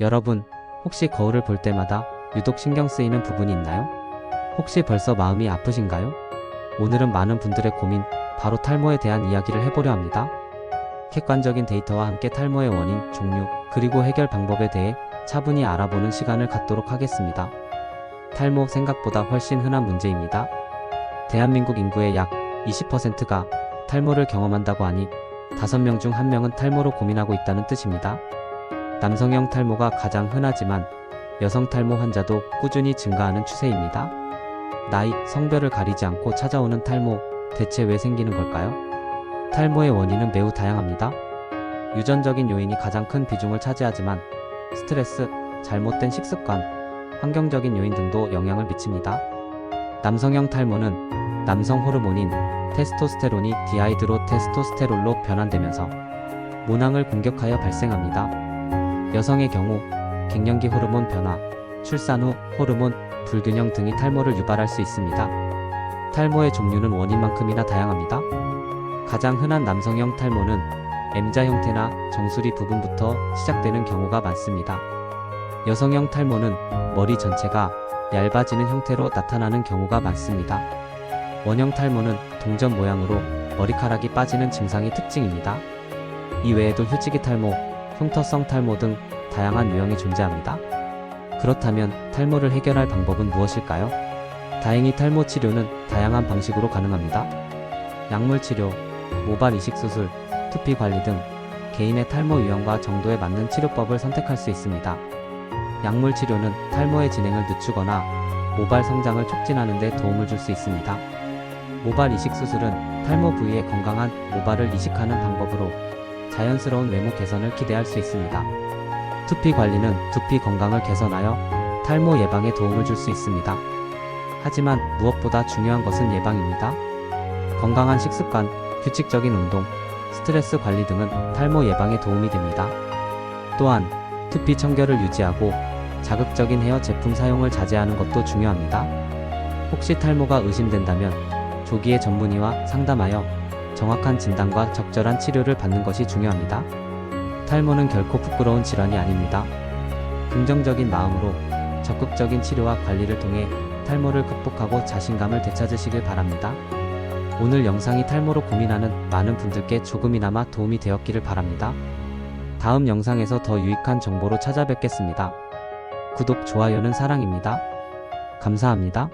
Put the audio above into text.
여러분, 혹시 거울을 볼 때마다 유독 신경 쓰이는 부분이 있나요? 혹시 벌써 마음이 아프신가요? 오늘은 많은 분들의 고민, 바로 탈모에 대한 이야기를 해보려 합니다. 객관적인 데이터와 함께 탈모의 원인, 종류, 그리고 해결 방법에 대해 차분히 알아보는 시간을 갖도록 하겠습니다. 탈모 생각보다 훨씬 흔한 문제입니다. 대한민국 인구의 약 20%가 탈모를 경험한다고 하니 5명 중 1명은 탈모로 고민하고 있다는 뜻입니다. 남성형 탈모가 가장 흔하지만 여성 탈모 환자도 꾸준히 증가하는 추세입니다. 나이, 성별을 가리지 않고 찾아오는 탈모, 대체 왜 생기는 걸까요? 탈모의 원인은 매우 다양합니다. 유전적인 요인이 가장 큰 비중을 차지하지만 스트레스, 잘못된 식습관, 환경적인 요인 등도 영향을 미칩니다. 남성형 탈모는 남성 호르몬인 테스토스테론이 디하이드로 테스토스테롤로 변환되면서 모낭을 공격하여 발생합니다. 여성의 경우 갱년기 호르몬 변화, 출산 후 호르몬 불균형 등이 탈모를 유발할 수 있습니다. 탈모의 종류는 원인만큼이나 다양합니다. 가장 흔한 남성형 탈모는 M자 형태나 정수리 부분부터 시작되는 경우가 많습니다. 여성형 탈모는 머리 전체가 얇아지는 형태로 나타나는 경우가 많습니다. 원형 탈모는 동전 모양으로 머리카락이 빠지는 증상이 특징입니다. 이 외에도 휴지기 탈모, 흉터성 탈모 등 다양한 유형이 존재합니다. 그렇다면 탈모를 해결할 방법은 무엇일까요? 다행히 탈모 치료는 다양한 방식으로 가능합니다. 약물 치료, 모발 이식 수술, 투피 관리 등 개인의 탈모 유형과 정도에 맞는 치료법을 선택할 수 있습니다. 약물 치료는 탈모의 진행을 늦추거나 모발 성장을 촉진하는 데 도움을 줄 수 있습니다. 모발 이식 수술은 탈모 부위에 건강한 모발을 이식하는 방법으로 자연스러운 외모 개선을 기대할 수 있습니다. 두피 관리는 두피 건강을 개선하여 탈모 예방에 도움을 줄 수 있습니다. 하지만 무엇보다 중요한 것은 예방입니다. 건강한 식습관, 규칙적인 운동, 스트레스 관리 등은 탈모 예방에 도움이 됩니다. 또한 두피 청결을 유지하고 자극적인 헤어 제품 사용을 자제하는 것도 중요합니다. 혹시 탈모가 의심된다면 조기에 전문의와 상담하여 정확한 진단과 적절한 치료를 받는 것이 중요합니다. 탈모는 결코 부끄러운 질환이 아닙니다. 긍정적인 마음으로 적극적인 치료와 관리를 통해 탈모를 극복하고 자신감을 되찾으시길 바랍니다. 오늘 영상이 탈모로 고민하는 많은 분들께 조금이나마 도움이 되었기를 바랍니다. 다음 영상에서 더 유익한 정보로 찾아뵙겠습니다. 구독, 좋아요는 사랑입니다. 감사합니다.